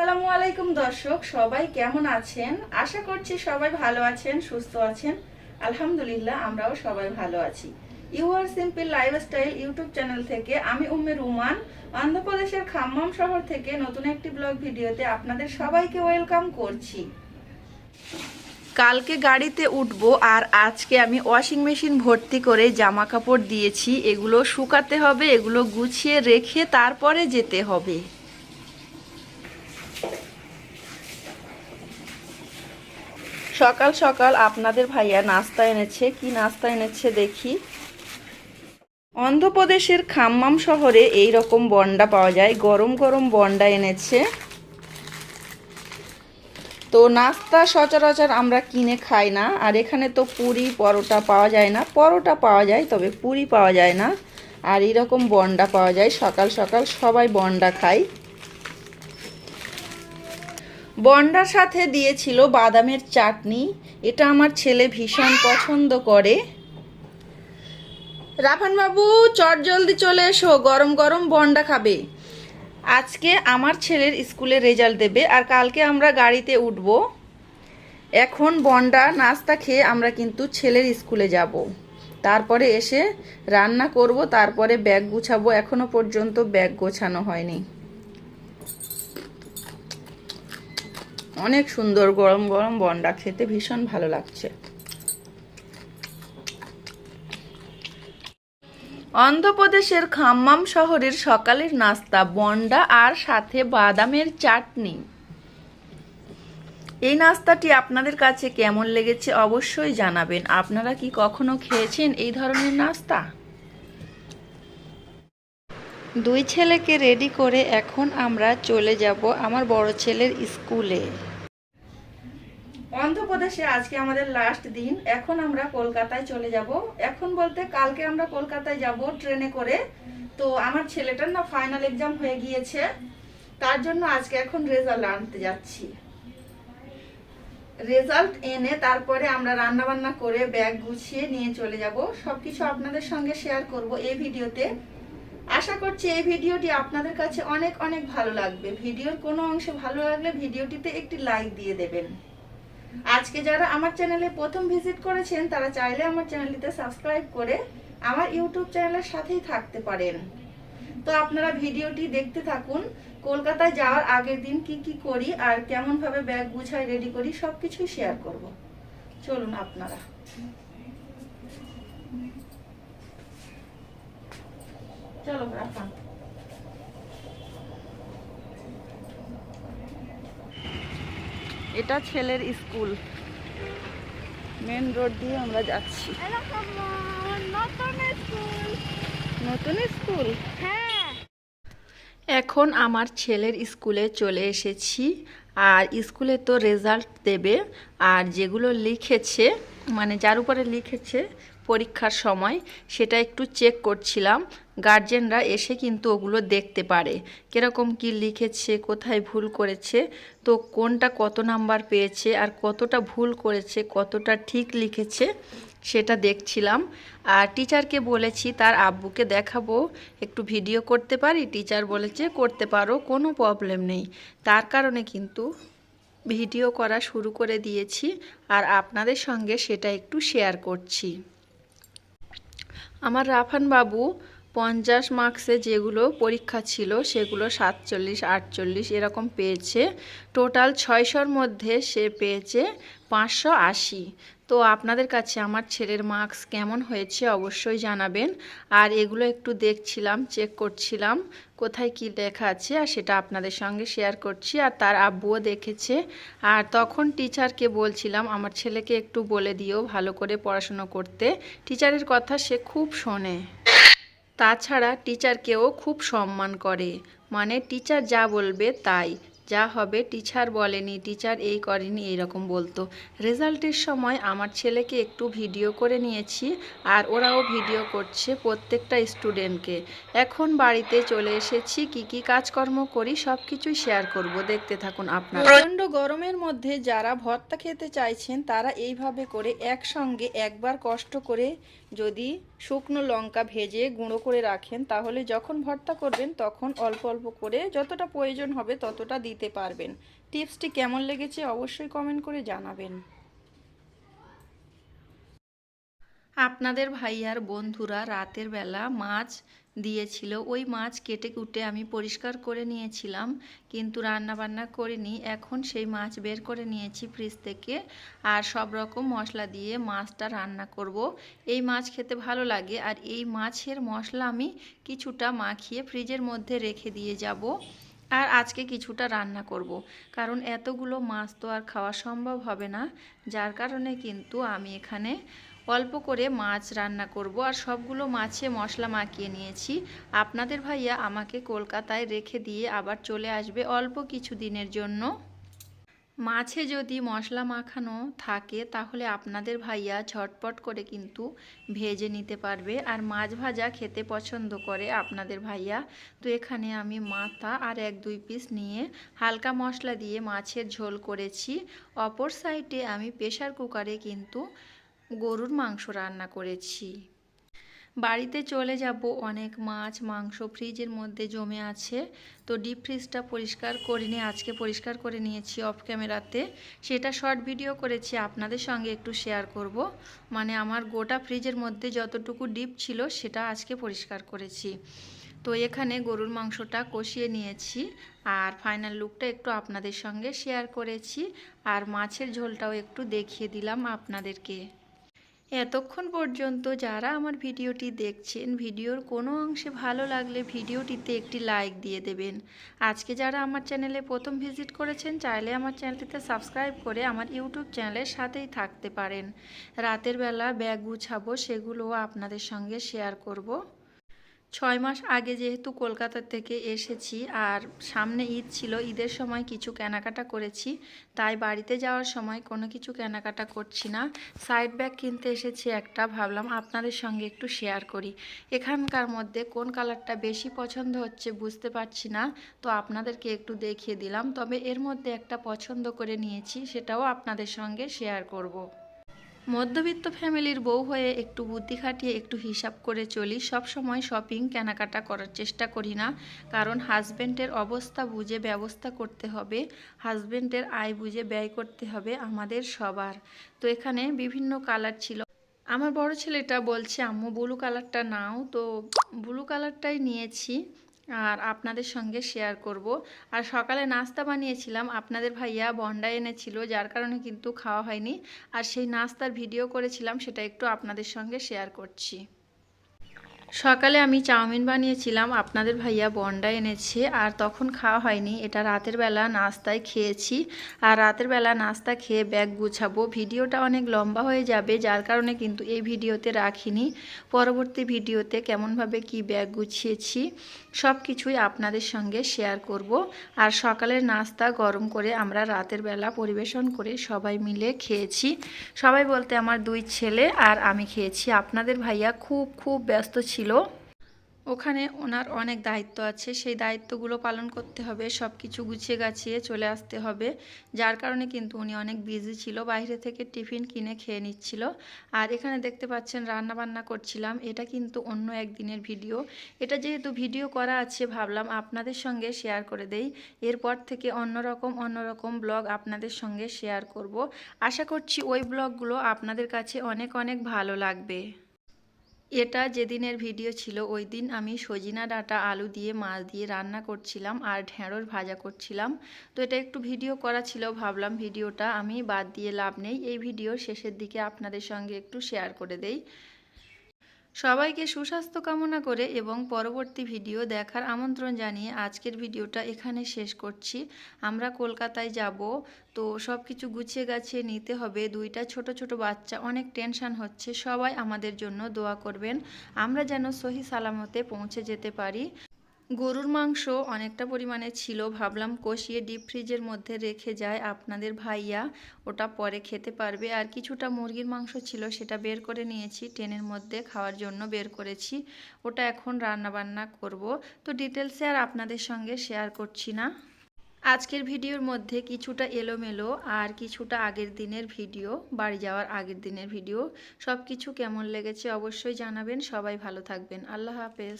আসসালামু আলাইকুম দর্শক, সবাই কেমন আছেন? আশা করছি সবাই ভালো আছেন, সুস্থ আছেন। আলহামদুলিল্লাহ, আমরাও সবাই ভালো আছি। You are simple lifestyle YouTube channel থেকে আমি উম্মে রুমান, অন্ধ্রপ্রদেশের খাম্মাম শহর থেকে নতুন একটি ব্লগ ভিডিওতে আপনাদের সবাইকে ওয়েলকাম করছি। কালকে গাড়িতে উঠব আর আজকে আমি ওয়াশিং মেশিন ভর্তি করে জামা কাপড় দিয়েছি। এগুলো শুকাতে হবে, এগুলো গুছিয়ে রেখে তারপরে যেতে হবে। সকাল সকাল আপনাদের ভাইয়া নাস্তা এনেছে। কি নাস্তা এনেছে দেখি। অন্ধ্রপ্রদেশের খাম্মাম শহরে এই রকম বন্ডা পাওয়া যায়। গরম গরম বন্ডা এনেছে। তো নাস্তা সচরাচর আমরা কিনে খাই না। আর এখানে তো পুরি, পরোটা পাওয়া যায় না। পরোটা পাওয়া যায়, তবে পুরি পাওয়া যায় না। আর এরকম বন্ডা পাওয়া যায়। সকাল সকাল সবাই বন্ডা খায়। বন্ডার সাথে দিয়েছিল বাদামের চাটনি। এটা আমার ছেলে ভীষণ পছন্দ করে। রাফান বাবু চট জলদি চলে এসো, গরম গরম বন্ডা খাবে। আজকে আমার ছেলের স্কুলে রেজাল্ট দেবে আর কালকে আমরা গাড়িতে উঠব। এখন বন্ডা নাস্তা খেয়ে আমরা কিন্তু ছেলের স্কুলে যাব। তারপরে এসে রান্না করব, তারপরে ব্যাগ গুছাবো। এখনও পর্যন্ত ব্যাগ গোছানো হয়নি। অনেক সুন্দর গরম গরম বন্ডা খেতে ভীষণ ভালো লাগছে। অন্ধ্রপ্রদেশের খাম্মাম শহরের সকালের নাস্তা, বন্ডা আর সাথে বাদামের চাটনি। এই নাস্তাটি আপনাদের কাছে কেমন লেগেছে অবশ্যই জানাবেন। আপনারা কি কখনো খেয়েছেন এই ধরনের নাস্তা? দুই ছেলেকে রেডি করে এখন আমরা চলে যাব আমার বড় ছেলের স্কুলে। অন্ধ্রপ্রদেশে আজকে আমাদের লাস্ট দিন। এখন আমরা কলকাতায় চলে যাব। এখন বলতে কালকে আমরা কলকাতায় যাব ট্রেনে করে। তো আমার ছেলেটার না ফাইনাল এক্সাম হয়ে গিয়েছে। তার জন্য আজকে এখন রেজাল্ট আনতে যাচ্ছি। রেজাল্ট এনে তারপরে আমরা রান্নাবান্না করে ব্যাগ গুছিয়ে নিয়ে চলে যাব। সব কিছু আপনাদের সঙ্গে শেয়ার করব এই ভিডিওতে। আশা করছি এই ভিডিওটি আপনাদের কাছে অনেক অনেক ভালো লাগবে। ভিডিওর কোনো অংশে ভালো লাগলে ভিডিওটিতে একটি লাইক দিয়ে দেবেন। আজকে যারা আমার চ্যানেলে প্রথম ভিজিট করেছেন, তারা চাইলে আমার চ্যানেলটিতে সাবস্ক্রাইব করে আমার ইউটিউব চ্যানেলের সাথেই থাকতে পারেন। তো আপনারা ভিডিওটি দেখতে থাকুন, কলকাতায় যাওয়ার আগের দিন কি কি করি আর কেমন ভাবে ব্যাগ গুছাই রেডি করি সব সবকিছু শেয়ার করব। চলুন আপনারা। চলো রাখা এটা ছেলের স্কুল। মেন রোড দিয়ে আমরা যাচ্ছি। নতুন স্কুল। হ্যাঁ। এখন আমার ছেলের স্কুলে চলে এসেছি আর স্কুলে তো রেজাল্ট দেবে আর যেগুলো লিখেছে মানে যার উপরে লিখেছে পরীক্ষার সময় সেটা একটু চেক করছিলাম। গার্জেনরা এসে কিন্তু ওগুলো দেখতে পারে। কীরকম কি লিখেছে, কোথায় ভুল করেছে, তো কোনটা কত নাম্বার পেয়েছে আর কতটা ভুল করেছে, কতটা ঠিক লিখেছে সেটা দেখছিলাম। আর টিচারকে বলেছি, তার আব্বুকে দেখাবো, একটু ভিডিও করতে পারি? টিচার বলেছে, করতে পারো, কোনো প্রবলেম নেই। তার কারণে কিন্তু ভিডিও করা শুরু করে দিয়েছি। আর আপনাদের সঙ্গে সেটা একটু শেয়ার করছি। আমার রাফান বাবু পঞ্চাশ মার্কসে যেগুলো পরীক্ষা ছিল, সেগুলো সাতচল্লিশ, আটচল্লিশ এরকম পেয়েছে। টোটাল ছয়শোর মধ্যে সে পেয়েছে পাঁচশো আশি। তো আপনাদের কাছে আমার ছেলের মার্কস কেমন হয়েছে অবশ্যই জানাবেন। আর এগুলো একটু দেখছিলাম চেক করছিলাম। কোথায় কি লেখা আছে আর সেটা আপনাদের সঙ্গে শেয়ার করছি আর তার আব্বুও দেখেছে। আর তখন টিচারকে বলছিলাম, আমার ছেলেকে একটু বলে দিও ভালো করে পড়াশুনো করতে। টিচারের কথা সে খুব শোনে। তাছাড়া টিচারকেও খুব সম্মান করে। মানে টিচার যা বলবে তাই। যা হবে টিচার বলেনি, টিচার এই করেনি এইরকম বলতো। রেজাল্টের সময় আমার ছেলেকে একটু ভিডিও করে নিয়েছি আর ওরাও ভিডিও করছে প্রত্যেকটা স্টুডেন্টকে। এখন বাড়িতে চলে এসেছি, কি কি কাজকর্ম করি সব কিছুই শেয়ার করব। দেখতে থাকুন আপনারা। প্রচণ্ড গরমের মধ্যে যারা ভর্তা খেতে চাইছেন, তারা এইভাবে করে একসঙ্গে একবার কষ্ট করে যদি শুকনো লঙ্কা ভেজে গুঁড়ো করে রাখেন, তাহলে যখন ভর্তা করবেন, তখন অল্প অল্প করে যতটা প্রয়োজন হবে ততটা দিতে পারবেন। টিপসটি কেমন লেগেছে অবশ্যই কমেন্ট করে জানাবেন। আপনাদের ভাইয়ার বন্ধুরা রাতের বেলা মাছ দিয়েছিল। ওই মাছ কেটে কুটে আমি পরিষ্কার করে নিয়েছিলাম, কিন্তু রান্না বান্না করিনি। এখন সেই মাছ বের করে নিয়েছি ফ্রিজ থেকে আর সব রকম মশলা দিয়ে মাছটা রান্না করব। এই মাছ খেতে ভালো লাগে আর এই মাছের মশলা আমি কিছুটা মাখিয়ে ফ্রিজের মধ্যে রেখে দিয়ে যাব আর আজকে কিছুটা রান্না করব। কারণ এতগুলো মাছ তো আর খাওয়া সম্ভব হবে না। যার কারণে কিন্তু আমি এখানে অল্প করে মাছ রান্না করব আর সবগুলো মাছে মশলা মাখিয়ে নিয়েছি। আপনাদের ভাইয়া আমাকে কলকাতায় রেখে দিয়ে আবার চলে আসবে অল্প কিছু দিনের জন্য। মাছে যদি মশলা মাখানো থাকে তাহলে আপনাদের ভাইয়া ঝটপট করে কিন্তু ভেজে নিতে পারবে আর মাছ ভাজা খেতে পছন্দ করে আপনাদের ভাইয়া। তো এখানে আমি মাথা আর এক দুই পিস নিয়ে হালকা মশলা দিয়ে মাছের ঝোল করেছি। অপর সাইডে আমি প্রেশার কুকারে কিন্তু গরুর মাংস রান্না করেছি। বাড়িতে চলে যাব, অনেক মাছ, মাংস ফ্রিজের মধ্যে জমে আছে। তো ডিপ ফ্রিজটা পরিষ্কার করিনি আজকে পরিষ্কার করে নিয়েছি অফ ক্যামেরাতে সেটা শর্ট ভিডিও করেছি, আপনাদের সঙ্গে একটু শেয়ার করব। মানে আমার গোটা ফ্রিজের মধ্যে যতটুকু ডিপ ছিল, সেটা আজকে পরিষ্কার করেছি। তো এখানে গরুর মাংসটা কষিয়ে নিয়েছি, আর ফাইনাল লুকটা একটু আপনাদের সঙ্গে শেয়ার করেছি। আর মাছের ঝোলটাও একটু দেখিয়ে দিলাম আপনাদেরকে। এতক্ষণ পর্যন্ত যারা আমার ভিডিওটি দেখছেন, ভিডিওর কোনো অংশে ভালো লাগলে ভিডিওটিতে একটি লাইক দিয়ে দেবেন। আজকে যারা আমার চ্যানেলে প্রথম ভিজিট করেছেন, চাইলে আমার চ্যানেলটিতে সাবস্ক্রাইব করে আমার ইউটিউব চ্যানেলের সাথেই থাকতে পারেন। রাতের বেলা ব্যাগ গুছাবো, সেগুলোও আপনাদের সঙ্গে শেয়ার করব। ছয় মাস আগে যেহেতু কলকাতা থেকে এসেছি আর সামনে ঈদ ছিল, ঈদের সময় কিছু কেনাকাটা করেছি। তাই বাড়িতে যাওয়ার সময় কোনো কিছু কেনাকাটা করছি না। সাইড ব্যাগ কিনতে এসেছি একটা, ভাবলাম আপনাদের সঙ্গে একটু শেয়ার করি। এখানকার মধ্যে কোন কালারটা বেশি পছন্দ হচ্ছে বুঝতে পারছি না, তো আপনাদেরকে একটু দেখিয়ে দিলাম। তবে এর মধ্যে একটা পছন্দ করে নিয়েছি, সেটাও আপনাদের সঙ্গে শেয়ার করব। মধ্যবিত্ত ফ্যামিলির বউ হয়ে একটু বুদ্ধি খাটিয়ে একটু হিসাব করে চলি, সব সময় শপিং কেনাকাটা করার চেষ্টা করি না। কারণ হাজব্যান্ডের অবস্থা বুঝে ব্যবস্থা করতে হবে হাজব্যান্ডের আয় বুঝে ব্যয় করতে হবে আমাদের সবার। তো এখানে বিভিন্ন কালার ছিল। আমার বড় ছেলেটা বলছে, আম্মু ব্লু কালারটা নাও। তো ব্লু কালারটাই নিয়েছি। আর আপনাদের সঙ্গে শেয়ার করব। আর সকালে নাস্তা বানিয়েছিলাম। আপনাদের ভাইয়া বন্ডা এনেছিল, যার কারণে কিন্তু খাওয়া হয়নি। আর সেই নাস্তার ভিডিও করেছিলাম, সেটা একটু আপনাদের সঙ্গে শেয়ার করছি। সকালে আমি চাউমিন বানিয়েছিলাম, আপনাদের ভাইয়া বন্ডা এনেছে আর তখন খাওয়া হয়নি। এটা রাতের বেলা নাস্তায় খেয়েছি আর রাতের বেলা নাস্তা খেয়ে ব্যাগ গুছাবো। ভিডিওটা অনেক লম্বা হয়ে যাবে, যার কারণে কিন্তু এই ভিডিওতে রাখিনি। পরবর্তী ভিডিওতে কেমনভাবে কি ব্যাগ গুছিয়েছি সব কিছুই আপনাদের সঙ্গে শেয়ার করব। আর সকালের নাস্তা গরম করে আমরা রাতের বেলা পরিবেশন করে সবাই মিলে খেয়েছি। সবাই বলতে আমার দুই ছেলে আর আমি খেয়েছি। আপনাদের ভাইয়া খুব খুব ব্যস্ত ছিল। ওখানে ওনার অনেক দায়িত্ব আছে। সেই দায়িত্বগুলো পালন করতে হবে সব কিছু গুছিয়ে গাছিয়ে চলে আসতে হবে। যার কারণে কিন্তু উনি অনেক বিজি ছিল। বাইরে থেকে টিফিন কিনে খেয়ে নিচ্ছিল। আর এখানে দেখতে পাচ্ছেন রান্না বান্না করছিলাম। এটা কিন্তু অন্য একদিনের ভিডিও। এটা যেহেতু ভিডিও করা আছে, ভাবলাম আপনাদের সঙ্গে শেয়ার করে দেই। এরপর থেকে অন্যরকম অন্যরকম ব্লগ আপনাদের সঙ্গে শেয়ার করব। আশা করছি ওই ব্লগগুলো আপনাদের কাছে অনেক অনেক ভালো লাগবে। এটা যেদিনের ভিডিও ছিল, ওই দিন আমি সজিনা ডাঁটা আলু দিয়ে, মাছ দিয়ে রান্না করছিলাম আর ঢেঁড়স ভাজা করছিলাম। তো এটা একটু ভিডিও করা ছিল, ভাবলাম ভিডিওটা আমি বাদ দিয়ে লাভ নেই। এই ভিডিওর শেষের দিকে আপনাদের সঙ্গে একটু শেয়ার করে দেই। সবাইকে সুস্বাস্থ্য কামনা করে এবং পরবর্তী ভিডিও দেখার আমন্ত্রণ জানিয়ে আজকের ভিডিওটা এখানে শেষ করছি। আমরা কলকাতায় যাব, তো সব কিছু গুছিয়ে গাছিয়ে নিতে হবে। দুইটা ছোট ছোট বাচ্চা, অনেক টেনশান হচ্ছে। সবাই আমাদের জন্য দোয়া করবেন। আমরা যেন সহি সালামতে পৌঁছে যেতে পারি। গরুর মাংস অনেকটা পরিমাণে ছিল, ভাবলাম কষিয়ে ডিপ ফ্রিজের মধ্যে রেখে যায় আপনাদের ভাইয়া ওটা পরে খেতে পারবে। আর কিছুটা মুরগির মাংস ছিল, সেটা বের করে নিয়েছি। ট্রেনের মধ্যে খাওয়ার জন্য বের করেছি। ওটা এখন রান্না বান্না করব। তো ডিটেলসে আর আপনাদের সঙ্গে শেয়ার করছি না। আজকের ভিডিওর মধ্যে কিছুটা এলোমেলো আর কিছুটা আগের দিনের ভিডিও, বাড়ি যাওয়ার আগের দিনের ভিডিও। সব কিছু কেমন লেগেছে অবশ্যই জানাবেন। সবাই ভালো থাকবেন। আল্লাহ হাফেজ।